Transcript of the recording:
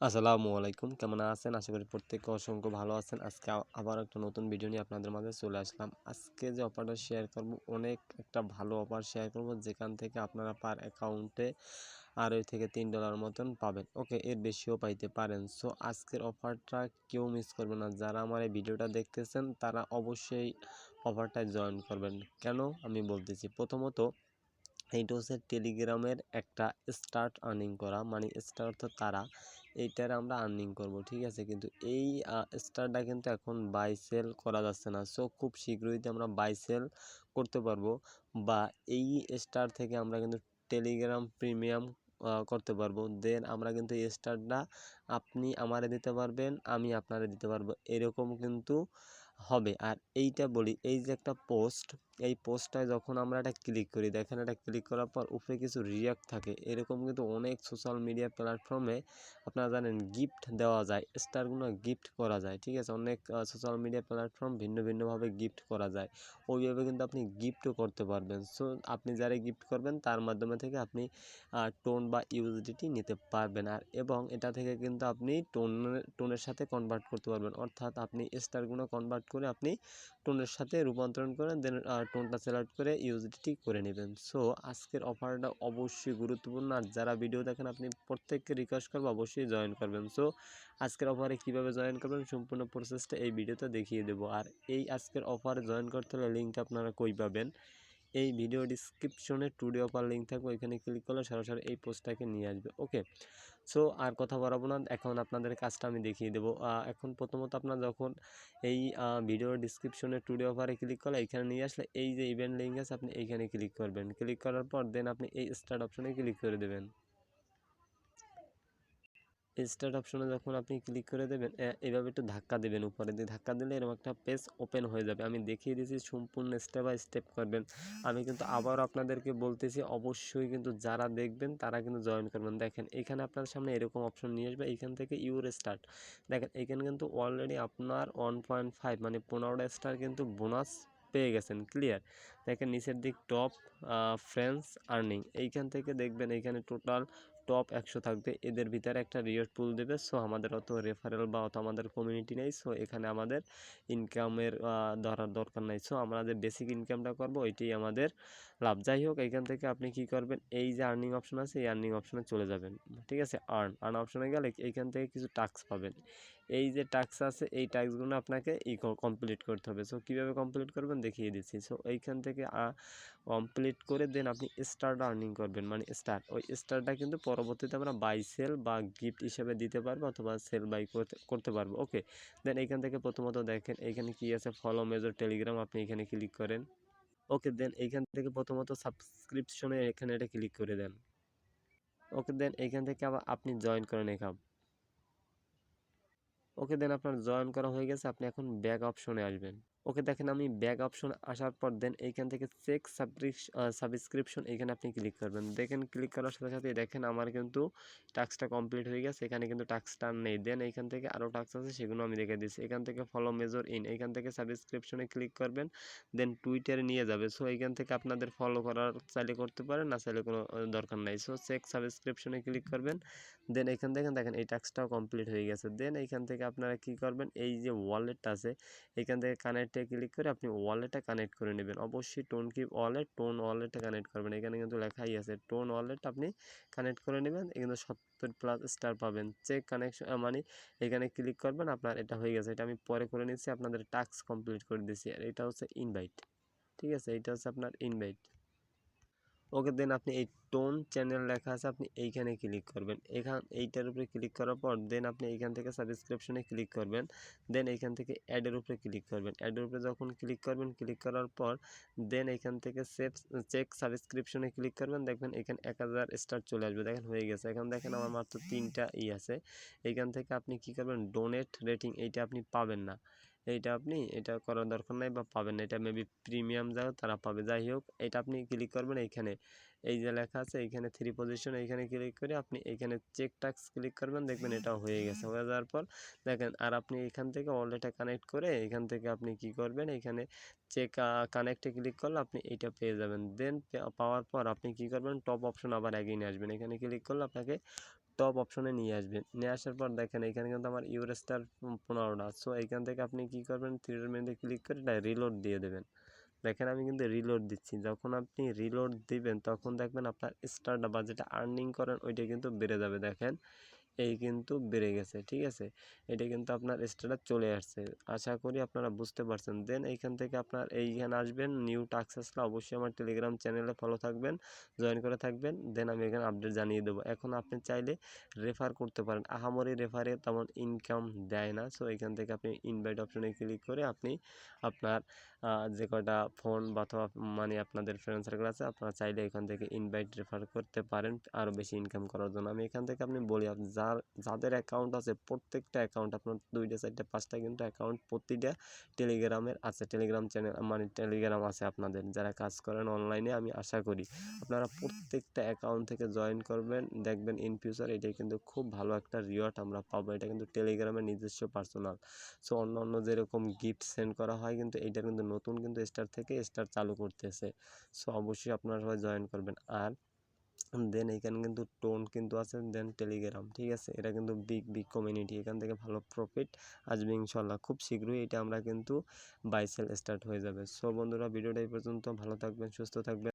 আসসালামু আলাইকুম। কেমন আছেন? আশা করি প্রত্যেকে অসংখ্য ভালো আছেন। আজকে আবার একটা নতুন ভিডিও নিয়ে আপনাদের মাঝে চলে আসলাম। আজকে যে অফারটা শেয়ার করব, অনেক একটা ভালো অফার শেয়ার করব, যেখান থেকে আপনারা পার অ্যাকাউন্টে আড়াই থেকে তিন ডলার মতন পাবেন। ওকে এর বেশিও পাইতে পারেন। সো আজকের অফারটা কেউ মিস করবে না। যারা আমার এই ভিডিওটা দেখতেছেন, তারা অবশ্যই অফারটায় জয়েন করবেন। কেন? আমি বলতেছি। প্রথমত এইটা হচ্ছে টেলিগ্রামের একটা স্টার্ট আর্নিং করা। মানে স্টার অর্থাৎ তারা, এইটার আমরা আর্নিং করব, ঠিক আছে? কিন্তু এই স্টারটা কিন্তু এখন বাই সেল করা যাচ্ছে না। সো খুব শীঘ্রই আমরা বাই সেল করতে পারব বা এই স্টার থেকে আমরা কিন্তু টেলিগ্রাম প্রিমিয়াম করতে পারব। দেন আমরা কিন্তু এই স্টারটা আপনি আমারে দিতে পারবেন, আমি আপনারে দিতে পারব। এরকম কিন্তু হবে। আর এইটা বলি, এই যে একটা পোস্ট এই পোস্টটায় যখন আমরা এটা ক্লিক করি, দেখেন এটা ক্লিক করার পর উপরে কিছু রিয়াক্ট থাকে। এরকম কিন্তু অনেক সোশ্যাল মিডিয়া প্ল্যাটফর্মে আপনারা জানেন গিফট দেওয়া যায় স্টারগুলো গিফট করা যায়, ঠিক আছে? অনেক সোশ্যাল মিডিয়া প্ল্যাটফর্ম ভিন্ন ভিন্নভাবে গিফট করা যায়। ওইভাবে কিন্তু আপনি গিফটও করতে পারবেন। সো আপনি যারা গিফট করবেন, তার মাধ্যমে থেকে আপনি টোন বা ইউজিডিটি নিতে পারবেন। আর, এবং এটা থেকে কিন্তু আপনি টোনের টোনের সাথে কনভার্ট করতে পারবেন। অর্থাৎ আপনি স্টারগুলো কনভার্ট করে আপনি টোনের সাথে রূপান্তরণ করেন, দেন টোনটা সিলেক্ট করে ইউজিডিটি করে নেবেন। সো আজকের অফারটা অবশ্যই গুরুত্বপূর্ণ। আর যারা ভিডিও দেখেন, আপনি প্রত্যেককে রিকোয়েস্ট করব, অবশ্যই জয়েন করবেন। সো আজকের অফারে কীভাবে জয়েন করবেন, সম্পূর্ণ প্রসেসটা এই ভিডিওতে দেখিয়ে দেবো। আর এই আজকের অফারে জয়েন করতে হলে লিঙ্কটা আপনারা কই পাবেন? এই ভিডিও ডিসক্রিপশনে টুডে অফার লিঙ্ক থাকবে, ওইখানে ক্লিক করলে সরাসরি এই পোস্টটাকে নিয়ে আসবে ওকে সো আর কথা বাড়াবো না, এখন আপনাদের কাজটা আমি দেখিয়ে দেবো। এখন প্রথমত আপনার যখন এই ভিডিও ডিসক্রিপশনে টুডে অফারে ক্লিক করলে এখানে নিয়ে আসলে এই যে ইভেন্ট লিঙ্ক আছে, আপনি এইখানে ক্লিক করবেন। ক্লিক করার পর দেন আপনি এই স্টার্ট অপশনে ক্লিক করে দেবেন। স্টার্ট অপশনে যখন আপনি ক্লিক করে দেবেন এভাবে একটু ধাক্কা দেবেন উপরে দিয়ে। ধাক্কা দিলে এরকম একটা পেজ ওপেন হয়ে যাবে। আমি দেখিয়ে দিয়েছি, সম্পূর্ণ স্টেপ বাই স্টেপ করবেন। আমি কিন্তু আবার আপনাদেরকে বলতেছি, অবশ্যই কিন্তু যারা দেখবেন, তারা কিন্তু জয়েন করবেন। দেখেন, এখানে আপনার সামনে এরকম অপশন নিয়ে আসবে। এখান থেকে ইউর স্টার্ট দেখেন, এখানে কিন্তু অলরেডি আপনার ওয়ান পয়েন্ট ফাইভ মানে পনেরোটা স্টার কিন্তু বোনাস পেয়ে গেছেন ক্লিয়ার দেখেন, নিচের দিক টপ ফ্রেন্ডস আর্নিং এইখান থেকে দেখবেন এইখানে টোটাল টপ একশো থাকবে। এদের ভিতরে একটা রিওয়ার্ড পুল দেবে। সো আমাদের অত রেফারেল বা অত আমাদের কমিউনিটি নেই। সো এখানে আমাদের ইনকামের ধরার দরকার নাই। সো আমরা যে বেসিক ইনকামটা করব, ওইটাই আমাদের লাভ। যাই হোক, এখান থেকে আপনি কি করবেন? এই যে আর্নিং অপশন আছে, এই আর্নিং অপশনে চলে যাবেন। ঠিক আছে? আর্ন আর্ন অপশনে গেলে এইখান থেকে কিছু টাস্ক পাবেন। এই যে টাস্ক আছে, এই টাস্কগুলো আপনাকে ই কমপ্লিট করতে হবে। সো কীভাবে কমপ্লিট করবেন? দেখিয়ে দিচ্ছি। সো এইখান থেকে কমপ্লিট করে দেন আপনি স্টারটা আর্নিং করবেন। মানে স্টার ওই স্টারটা কিন্তু পরবর্তীতে আমরা বাই সেল বা গিফট হিসেবে দিতে পারব অথবা সেল বাই করতে করতে পারব। ওকে দেন এইখান থেকে প্রথমত দেখেন, এইখানে কি আছে? ফলো মেজর টেলিগ্রাম আপনি এখানে ক্লিক করেন। ওকে দেন এইখান থেকে প্রথমত সাবস্ক্রিপশনে এখানে এটা ক্লিক করে দেন। ওকে দেন এইখান থেকে আবার আপনি জয়েন করেন এখানে ওকে দেন আপনার জয়েন করা হয়ে গেছে আপনি এখন ব্যাক অপশনে আসবেন। ওকে দেখেন আমি ব্যাক অপশন আসার পর দেন এইখান থেকে চেক সাবস্ক্রিপশন এখানে আপনি ক্লিক করবেন। দেখেন ক্লিক করার সাথে সাথে দেখেন আমার কিন্তু টাস্কটা কমপ্লিট হয়ে গেছে, এখানে কিন্তু টাস্কটা নেই। দেন এইখান থেকে আরও টাস্ক আছে, সেগুলো আমি রেখে দিচ্ছি এখান থেকে ফলো মেজর ইন এখান থেকে সাবস্ক্রিপশনে ক্লিক করবেন, দেন টুইটারে নিয়ে যাবে। সো এইখান থেকে আপনাদের ফলো করার চাইলে করতে পারেন, না চাইলে কোনো দরকার নাই। সো চেক সাবস্ক্রিপশনে ক্লিক করবেন, দেন এখান থেকে দেখেন এই টাস্কটাও কমপ্লিট হয়ে গেছে। দেন এইখান থেকে আপনারা কি করবেন, এই যে ওয়ালেটটা আছে এখান থেকে কানেক্টে ক্লিক করে আপনি ওয়ালেটটা কানেক্ট করে নেবেন। অবশ্যই টোন কি ওয়ালেট টোন ওয়ালেটটা কানেক্ট করবেন। এখানে কিন্তু লেখাই আছে টোন ওয়ালেট আপনি কানেক্ট করে নেবেন। এখানে সত্তর প্লাস স্টার পাবেন। চেক কানেকশন মানে এখানে ক্লিক করবেন, আপনার এটা হয়ে গেছে। এটা আমি পরে করে নিচ্ছি, আপনাদের টাস্ক কমপ্লিট করে দিচ্ছি। আর এটা হচ্ছে ইনভাইট ঠিক আছে? এটা হচ্ছে আপনার ইনভাইট ওকে দেন আপনি এই টোন চ্যানেল লেখা আছে, আপনি এইখানে ক্লিক করবেন। এখান, এইটার উপরে ক্লিক করার পর দেন আপনি এইখান থেকে সাবস্ক্রিপশনে ক্লিক করবেন। দেন এইখান থেকে অ্যাডের উপরে ক্লিক করবেন। অ্যাডের উপরে যখন ক্লিক করবেন ক্লিক করার পর দেন এইখান থেকে সেভ চেক সাবস্ক্রিপশনে ক্লিক করবেন। দেখবেন এখানে এক হাজার স্টার চলে আসবে। দেখেন হয়ে গেছে। এখন দেখেন আমার মাত্র তিনটা ই আছে। এইখান থেকে আপনি কি করবেন? ডোনেট রেটিং এইটা আপনি পাবেন না। এইটা আপনি, এটা করার দরকার নাই বা পাবেন এটা মেবি প্রিমিয়াম যাও, তারা পাবে। যাই হোক, এটা আপনি ক্লিক করবেন এইখানে। এই যে লেখা আছে, এইখানে থ্রি পজিশন এইখানে ক্লিক করে আপনি এইখানে চেক টাক্স ক্লিক করবেন, দেখবেন এটা হয়ে গেছে। হয়ে যাওয়ার পর দেখেন, আর আপনি এখান থেকে অলরেডি কানেক্ট করে এখান থেকে আপনি কি করবেন, এখানে চেক কানেক্টে ক্লিক করলে আপনি এইটা পেয়ে যাবেন। দেন পাওয়ার পর আপনি কি করবেন টপ অপশন আবার এগিয়ে আসবেন। এখানে ক্লিক করলে আপনাকে টপ অপশনে নিয়ে আসবেন। নিয়ে আসার পর দেখেন, এখানে কিন্তু আমার ইউরেস্টার পনেরোটা। সো এইখান থেকে আপনি কি করবেন? থ্রিডের মেনুতে ক্লিক করে এটা রিলোড দিয়ে দেবেন। দেখেন, আমি কিন্তু রিলোড দিচ্ছি। যখন আপনি রিলোড দিবেন, তখন দেখবেন আপনার স্টারটা বা যেটা আর্নিং করেন, ওইটা কিন্তু বেড়ে যাবে। দেখেন এই কিন্তু বেড়ে গেছে, ঠিক আছে? এটা কিন্তু আপনার স্টেটাস চলে আসছে। আশা করি আপনারা বুঝতে পারছেন। দেন এইখান থেকে আপনার এইখানে আসবেন, নিউ টাক্স আসলে অবশ্যই আমার টেলিগ্রাম চ্যানেলে ফলো থাকবেন জয়েন করে থাকবেন দেন আমি এখানে আপডেট জানিয়ে দেবো। এখন আপনি চাইলে রেফার করতে পারেন। আহামরি রেফারে তেমন ইনকাম দেয় না। সো এখান থেকে আপনি ইনভাইট অপশনে ক্লিক করে আপনি আপনার যে কয়টা ফোন বা অথবা মানে আপনাদের ফ্রেন্ড সার্কেল আছে, আপনারা চাইলে এখান থেকে ইনভাইট রেফার করতে পারেন আরও বেশি ইনকাম করার জন্য। আমি এখান থেকে আপনি বলি যার, যাদের অ্যাকাউন্ট আছে, প্রত্যেকটা অ্যাকাউন্ট আপনার দুইটা, চারটা, পাঁচটা কিন্তু অ্যাকাউন্ট প্রতিটা টেলিগ্রামের আছে। টেলিগ্রাম চ্যানেল মানে টেলিগ্রাম আছে আপনাদের। যারা কাজ করেন অনলাইনে আমি আশা করি আপনারা প্রত্যেকটা অ্যাকাউন্ট থেকে জয়েন করবেন। দেখবেন ইন ফিউচার এটাই কিন্তু খুব ভালো একটা রিওয়ার্ড আমরা পাবো। এটা কিন্তু টেলিগ্রামের নিজস্ব পার্সোনাল সো অন্য অন্য যেরকম গিফট সেন্ড করা হয়, কিন্তু এইটা কিন্তু নতুন কিন্তু স্টার থেকে স্টার চালু করতেছে। সো অবশ্যই আপনারা সবাই জয়েন করবেন। আর দেন এখানে কিন্তু টোন কিন্তু আছে দেন টেলিগ্রাম ঠিক আছে? এটা কিন্তু বিগ বিগ কমিউনিটি এখান থেকে ভালো প্রফিট আসবে ইনশাল্লাহ। খুব শীঘ্রই এটা আমরা কিন্তু বাইসেল স্টার্ট হয়ে যাবে। সো বন্ধুরা, ভিডিওটা এই পর্যন্ত। ভালো থাকবেন, সুস্থ থাকবেন।